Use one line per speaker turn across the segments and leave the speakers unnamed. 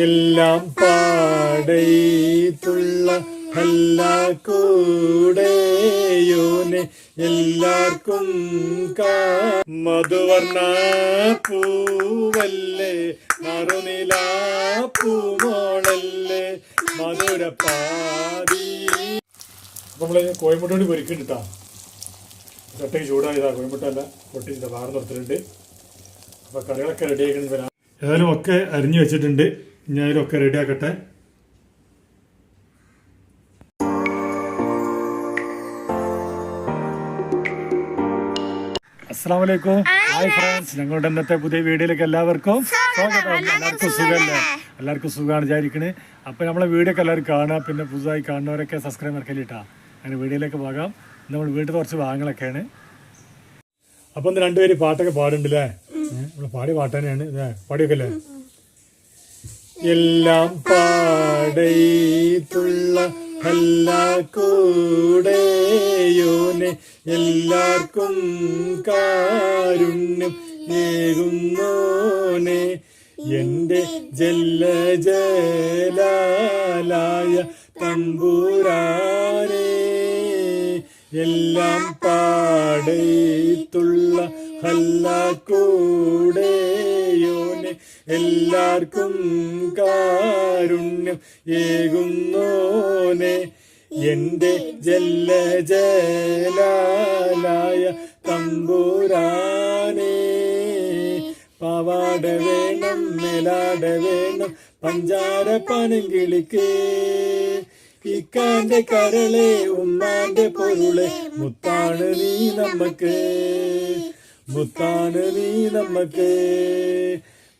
എല്ലാം പാടയിത്തുള്ള എല്ലാ കൂടെയോനെ എല്ലാവർക്കും മധുവർണ പൂവല്ലേ. നറുനില മധുരപ്പാതി പാടി നമ്മൾ കോയമ്പട്ടോടി പൊരിക്കിട്ടാ ചട്ടയ്ക്ക് ചൂടായതാ. കോയമ്പട്ടല്ല പൊട്ടിച്ചിട്ട് വാർന്നെടുത്തിട്ടുണ്ട് നിർത്തിട്ടുണ്ട് അപ്പൊ കറികളൊക്കെ റെഡി ആക്കണം വരാം ഏതായാലും ഒക്കെ അരിഞ്ഞു വെച്ചിട്ടുണ്ട്. ഞാൻ ഇതിലൊക്കെ റെഡി ആക്കട്ടെ അസ്സാം വലൈക്കും ഹായ് ഫ്രണ്ട്സ് ഞങ്ങളുടെ ഇന്നത്തെ പുതിയ വീഡിയോയിലേക്ക് എല്ലാവർക്കും സ്വാഗതം. എല്ലാവർക്കും സുഖമല്ലേ? എല്ലാവർക്കും സുഖമാണ് വിചാരിക്കണേ. അപ്പോൾ നമ്മളെ വീഡിയോ ഒക്കെ എല്ലാവരും കാണുക പിന്നെ പുതുതായി കാണുന്നവരൊക്കെ സബ്സ്ക്രൈബ് ഇറക്കലിട്ടാ അങ്ങനെ വീഡിയോയിലേക്ക് പോകാം. നമ്മൾ വീട്ടിൽ കുറച്ച് ഭാഗങ്ങളൊക്കെയാണ് അപ്പം ഇന്ന് രണ്ടുപേര് പാട്ടൊക്കെ പാടുണ്ടല്ലേ നമ്മൾ പാടിയ പാട്ട് തന്നെയാണ് പാടിയൊക്കെ അല്ലേ? എല്ലാം പാടയിട്ടുള്ള എല്ലാ കൂടെയോനെ എല്ലാവർക്കും കാരുണ്യം ഏകുന്നോനെ എന്റെ ജല്ല ജലാലായ തമ്പൂരാനേ എല്ലാം പാടയിട്ടുള്ള ഹല്ല കൂടെയോനെ എല്ലാവർക്കും കാരുണ്യം ഏകുന്നോനെ. എന്റെ ജല്ല ജലായ തമ്പൂരാനേ. പാവാട വേണം മേലാട വേണം പഞ്ചാര പനം കിളിക്ക് ഇക്കാന്റെ കരളെ ഉമ്മാന്റെ പൊരുളെ മുത്താണ് നീ നമ്മക്ക്. മുത്താണ് നീ നമ്മക്ക്.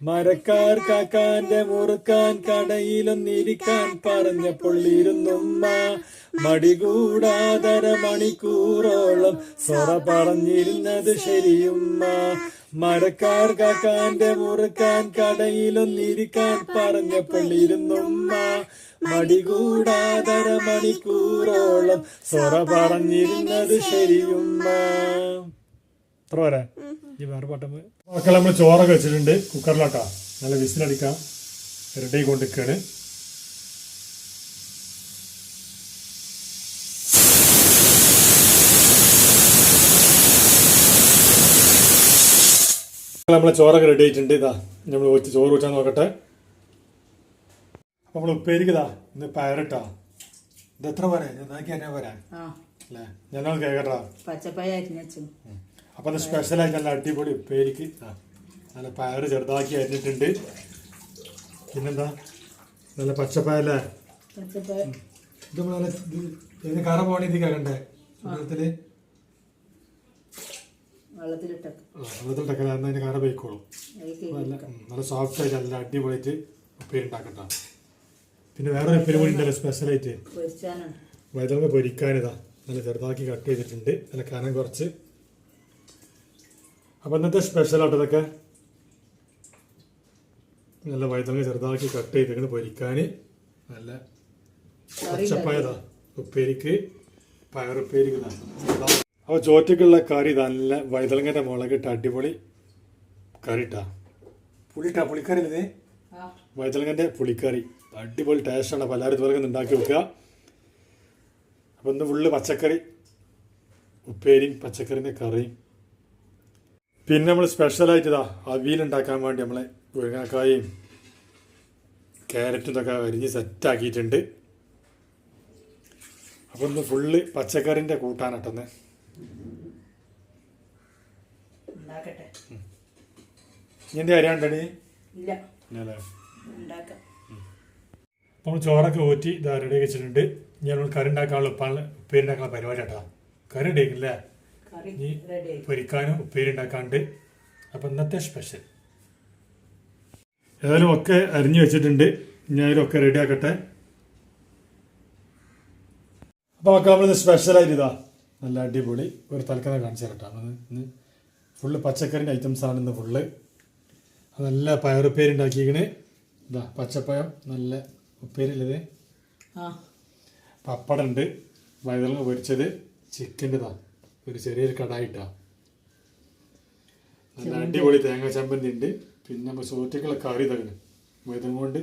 മരക്കാർ കാക്കാന്റെ മുറുക്കാൻ കടയിലൊന്നിരിക്കാൻ പറഞ്ഞപ്പോൾ ഇരുന്നുമ്മ മടികൂടാതര മണിക്കൂറോളം സൊറ പറഞ്ഞിരുന്നത് ശരിയുമ്മ. മരക്കാർ കാക്കാന്റെ മുറുക്കാൻ കടയിലൊന്നിരിക്കാൻ പറഞ്ഞപ്പോൾ ഇരുന്നുമ്മ മടികൂടാതര മണിക്കൂറോളം സൊറ പറഞ്ഞിരുന്നത് ശരിയുമ്മ. എത്ര വരെ ഈ വേറെ പാട്ടം മക്കളെ നമ്മൾ ചോറൊക്കെ വെച്ചിട്ടുണ്ട്. കുക്കറിലോട്ടാ. നല്ല വിസിലടിക്കാം. റെഡി കൊണ്ടിരിക്കുകയാണ് നമ്മളെ ചോറൊക്കെ റെഡി ആയിട്ടുണ്ട്. ഇതാ നമ്മൾ വെച്ച് ചോറ് വെച്ചാൽ നോക്കട്ടെ. അപ്പൊ നമ്മൾ ഉപ്പേരിക്കതാ ഇന്ന് പയറിട്ടാ. ഇത് എത്ര പോരാ? ഞാൻ
ആ.
അല്ലേ? ഞങ്ങൾ കേക്കട്ടാ.
പച്ചപ്പയ അരിഞ്ഞു
അപ്പൊ അത് സ്പെഷ്യലായി നല്ല അടിപൊളി ഉപ്പേരിക്ക്. ആ, നല്ല പയറ് ചെറുതാക്കി അരിഞ്ഞിട്ടുണ്ട്. പിന്നെന്താ? നല്ല പച്ചപ്പയല്ലേ
പച്ചപ്പയ
ഇത് നല്ല ഇത് ഇതിന് കറ പോണി ഇത് കേൾക്കണ്ടേ വെള്ളത്തിൽ?
വെള്ളത്തിലിട്ടൊക്കെ.
അതിന് കറ പോയിക്കോളും. നല്ല നല്ല സോഫ്റ്റ് ആയിട്ട് നല്ല അടിപൊളിയായിട്ട് ഉപ്പേരി ഉണ്ടാക്കട്ടാ. പിന്നെ വേറെ ഉപ്പേരി കൂടി ഉണ്ടല്ലോ സ്പെഷ്യലായിട്ട് വൈതങ്ങ പൊരിക്കാനിതാ. നല്ല ചെറുതാക്കി കട്ട് ചെയ്തിട്ടുണ്ട്. നല്ല കനം കുറച്ച്. അപ്പം ഇന്നത്തെ സ്പെഷ്യൽ ആട്ടോ ഇതൊക്കെ? നല്ല വൈതങ്ങ ചെറുതാക്കി കട്ട് ചെയ്തിട്ട് പൊരിക്കാൻ നല്ല പച്ചപ്പയതാ. ഉപ്പേരിക്ക് പയറുപ്പേരിക്ക് അപ്പോൾ ചോറ്റക്കുള്ള കറി നല്ല വൈതലങ്ങന്റെ മുളകിട്ട് അടിപൊളി കറി ഇട്ടാ പുളിട്ടാ? പുളിക്കറി ഇല്ലേ വൈതലങ്ങന്റെ പുളിക്കറി. അടിപൊളി ടേസ്റ്റാണ് പലരും ഒന്ന് ഉണ്ടാക്കി വെക്കുക അപ്പം ഇന്ന് ഫുള്ള് പച്ചക്കറി ഉപ്പേരിയും പച്ചക്കറിന്റെ കറിയും. പിന്നെ നമ്മൾ സ്പെഷ്യലായിട്ട് ഇതാ അവിയലുണ്ടാക്കാൻ വേണ്ടി നമ്മളെ മുരിങ്ങാക്കായും ക്യാരറ്റും ഇതൊക്കെ അരിഞ്ഞ് സെറ്റാക്കിയിട്ടുണ്ട് അപ്പം ഇന്ന് ഫുള്ള് പച്ചക്കറിന്റെ കൂട്ടാനട്ടെന്ന് എന്റെ അരിയാണ്ടടി
ഇല്ല.
ഇല്ലല്ലേ? അപ്പോൾ ചോറൊക്കെ ഊറ്റി ഇതാ റെഡി വെച്ചിട്ടുണ്ട്. ഞാൻ കറി ഉണ്ടാക്കാനുള്ള ഉപ്പാണ് ഉപ്പേരി ഉണ്ടാക്കാനുള്ള പരിപാടി കേട്ടോ. കറി
കറി
ഇനി
റെഡി
പൊരിക്കാനും ഉപ്പേരി ഉണ്ടാക്കാണ്ട് അപ്പം ഇന്നത്തെ സ്പെഷ്യൽ ഏതായാലും ഒക്കെ അരിഞ്ഞു വെച്ചിട്ടുണ്ട്. ഞാനും ഒക്കെ റെഡി ആക്കട്ടെ. അപ്പോൾ ഒക്കെ നമ്മൾ സ്പെഷ്യലായിട്ട് ഇതാ. നല്ല അടിപൊളി ഒരു തലക്കഥ കാണിച്ചു തരട്ടെ. ഇന്ന് ഫുള്ള് പച്ചക്കറിന്റെ ഐറ്റംസ് ആണ് ഇന്ന് ഫുള്ള് നല്ല പയറുപ്പേരി ഉണ്ടാക്കിയിരിക്കണ്. ഇതാ പച്ചപ്പഴം നല്ല ഉപ്പേരിയുള്ളത്
ആ.
പപ്പടം ഉണ്ട്. വഴുതളങ്ങ പൊരിച്ചത്. ചിക്കന്റെ ഇതാ. ഒരു ചെറിയൊരു കടായിട്ടാണ് നല്ല അടിപൊളി തേങ്ങ ചമ്മന്തി ഉണ്ട് പിന്നെ നമ്മൾ സോറ്റക്കുള്ള കറി തകണ് മൈദം കൊണ്ട്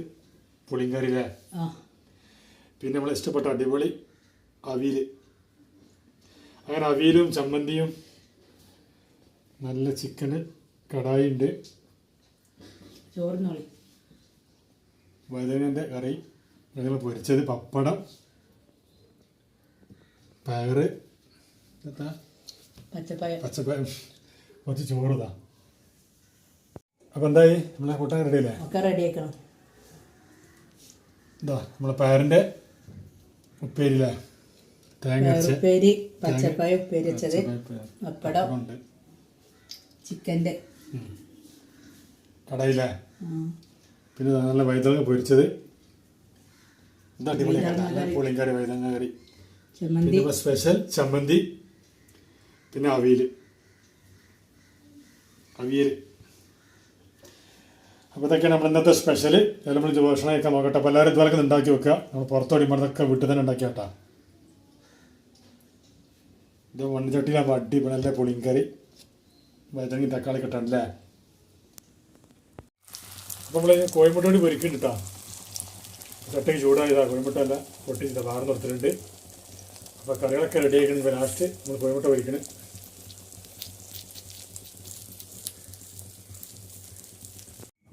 പുളിങ്കറി അല്ലേ?
ആ.
പിന്നെ നമ്മളെ ഇഷ്ടപ്പെട്ട അടിപൊളി അവിയൽ അങ്ങനെ അവിയലും ചമ്മന്തിയും നല്ല ചിക്കന് കടായി ഉണ്ട്
ചോറിനോളി.
വഴുതനന്റെ കറി. ഞങ്ങൾ പൊരിച്ചത് പപ്പടം പയറ് എന്താ
പച്ചപ്പഴം
പച്ചപ്പയം കുറച്ച് ചോറുതാ അപ്പോൾ എന്തായി? നമ്മളെ കൂട്ടാൻ റെഡിയല്ലേ
ഒക്കെ റെഡിയാക്കണം
ഇതാ നമ്മളെ പയറിന്റെ ഉപ്പേരിയില്ലേ തേങ്ങ
ഉപ്പേരി പച്ചപ്പഴം ഉപ്പേരി വെച്ചത് പപ്പടം
ഉണ്ട്
ചിക്കന്റെ
കടയില്ലേ പിന്നെ നല്ല വൈതങ്ങ പൊരിച്ചത്. പുളിങ്കറി വൈതങ്ങ കറി. സ്പെഷ്യൽ ചമ്മന്തി. പിന്നെ അവിയൽ അവിയൽ അപ്പോൾ ഇതൊക്കെയാണ് നമ്മൾ ഇന്നത്തെ സ്പെഷ്യൽ നമ്മൾ ഇത് ഭക്ഷണമൊക്കെ നോക്കട്ടെ. അപ്പോൾ എല്ലാവരും ഇതുപോലെ ഉണ്ടാക്കി വെക്കുക. നമ്മൾ പുറത്തോടി മറന്നൊക്കെ വീട്ടിൽ തന്നെ ഉണ്ടാക്കി കേട്ടാ. ഇത് മണ്ണിച്ചട്ടിയിലാകുമ്പോൾ അടിപൊളി നല്ല പുളിങ്കറി. വൈതങ്ങി തക്കാളി കിട്ടാണല്ലേ അപ്പോൾ നമ്മൾ കോഴിമുട്ട കൂടി പൊരിക്കുന്നുണ്ട് കേട്ടോ. ചട്ടയ്ക്ക് ചൂടായതാ. കോഴിമുട്ട അല്ല പൊട്ടി ഇതാ വാർന്ന് കൊടുത്തിട്ടുണ്ട് അപ്പോൾ കറികളൊക്കെ റെഡി ആക്കണം ഇപ്പോൾ ലാസ്റ്റ് നമ്മൾ കോഴിമുട്ട പൊരിക്കണം.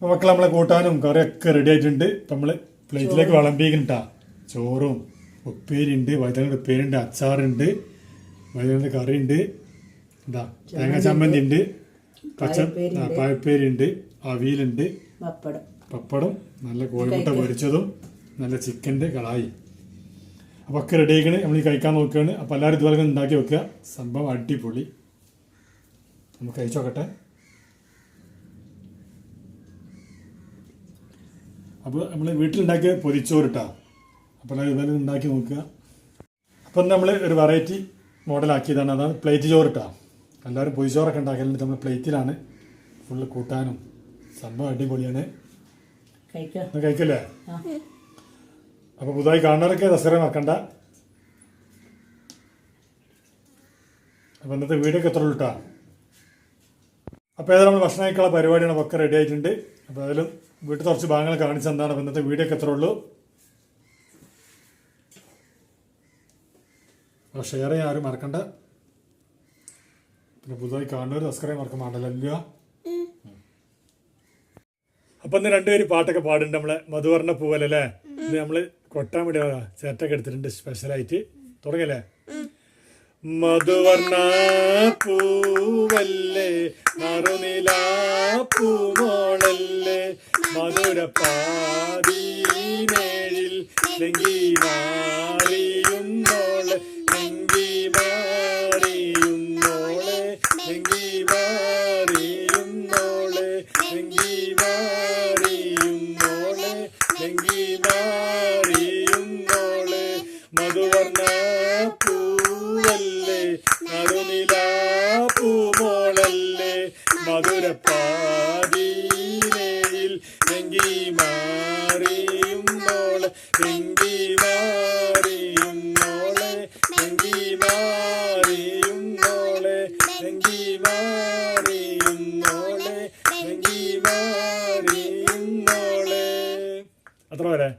മക്കൾ നമ്മളെ കൂട്ടാനും കറിയൊക്കെ റെഡി ആയിട്ടുണ്ട്. ഇപ്പം നമ്മൾ പ്ലേറ്റിലേക്ക് വിളമ്പിക്കുന്നുട്ടാ ചോറും. ഉപ്പേരി ഉണ്ട് വൈദ്യുതി ഉപ്പേരിയുണ്ട് അച്ചാറുണ്ട് വൈദ്യുതി കറി ഉണ്ട് എന്താ? തേങ്ങ ചമ്മന്തി ഉണ്ട്. പച്ച
പായപ്പേരി
ആ, പായപ്പേരി ഉണ്ട് അവിയലുണ്ട്.
പപ്പടം.
പപ്പടം നല്ല കോഴിമുട്ട പൊരിച്ചതും നല്ല ചിക്കന്റെ കളായി അപ്പോൾ ഒക്കെ റെഡി ആയിക്കണ്. നമ്മൾ കഴിക്കാൻ നോക്കുകയാണ് അപ്പോൾ എല്ലാവരും ഇതുപോലെ ഉണ്ടാക്കി വെക്കുക. സംഭവം അടിപൊളി. നമുക്ക് കഴിച്ചു അപ്പോൾ നമ്മൾ വീട്ടിലുണ്ടാക്കിയ പൊതിച്ചോറിട്ടാ. അപ്പോൾ ഇതുപോലെ ഉണ്ടാക്കി നോക്കുക. അപ്പം നമ്മൾ ഒരു വെറൈറ്റി മോഡലാക്കിയതാണ്. അതാണ് പ്ലേറ്റ് ചോറിട്ടാ. എല്ലാവരും പൊതിച്ചോറൊക്കെ ഉണ്ടാക്കലുണ്ട് നമ്മൾ പ്ലേറ്റിലാണ് ഫുള്ള് കൂട്ടാനും. സംഭവം അടിപൊളിയാണ്. കഴിക്കല്ലേ? അപ്പോൾ പുതുതായി കാണുന്നവരൊക്കെ ദസറ മറക്കണ്ട. അപ്പോൾ ഇന്നത്തെ വീഡിയോ ഒക്കെ എത്ര ഉള്ളൂട്ടാ അപ്പോൾ ഏതായാലും നമ്മൾ ഭക്ഷണം കഴിക്കാനുള്ള പരിപാടിയാണ്. ഒക്കെ റെഡി ആയിട്ടുണ്ട്. അപ്പോൾ ഏതായാലും വീട്ടിൽ കുറച്ച് ഭാഗങ്ങൾ കാണിച്ചു അപ്പോൾ ഇന്നത്തെ വീഡിയോ ഒക്കെ എത്ര ഉള്ളൂ. അപ്പോൾ ഷെയർ ചെയ്യാൻ ആരും മറക്കണ്ട. പിന്നെ പുതുതായി കാണുന്നവർ സബ്സ്ക്രൈബ് മറക്കാൻ പാടില്ല അപ്പൊ ഇന്ന് രണ്ടുപേര് പാട്ടൊക്കെ പാടുന്നുണ്ട് നമ്മളെ മധുവർണ പൂവല്ലേ ഇന്ന് നമ്മൾ കൊട്ടാൻ വേണ്ടി ചേട്ടൊക്കെ എടുത്തിട്ടുണ്ട് സ്പെഷ്യലായിട്ട് തുടങ്ങല്ലേ? മധുവർണ പൂവല്ലേ നറുനില പൂമോളല്ലേ മധുര പാതീനേഴിൽ പാതീനയിൽ ലെങ്കി മാറിയുന്നോളെ മാറിയും മാറിയുന്നോളെ ലെങ്കി മാറിയും ലെങ്കി മാറിയുന്നോളെ മാറിയും മാറിയുന്നോളെ അത്ര വരെ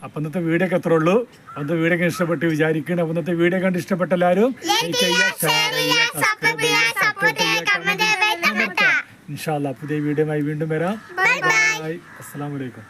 അപ്പൊ ഇന്നത്തെ വീഡിയോ ഒക്കെ എത്ര ഉള്ളൂ. അന്നത്തെ വീഡിയോ ഒക്കെ ഇഷ്ടപ്പെട്ട് വിചാരിക്കണം. അപ്പൊ ഇന്നത്തെ വീഡിയോ കണ്ട് ഇഷ്ടപ്പെട്ട എല്ലാവരും ലൈക്ക് ചെയ്യുക ഷെയർ ചെയ്യുക സബ്സ്ക്രൈബ് ചെയ്യുക സപ്പോർട്ട് ചെയ്യുക ഇൻഷാല്ല പുതിയ വീഡിയോയുമായി വീണ്ടും വരാം. ബൈ അസ്സലാമു അലൈക്കും.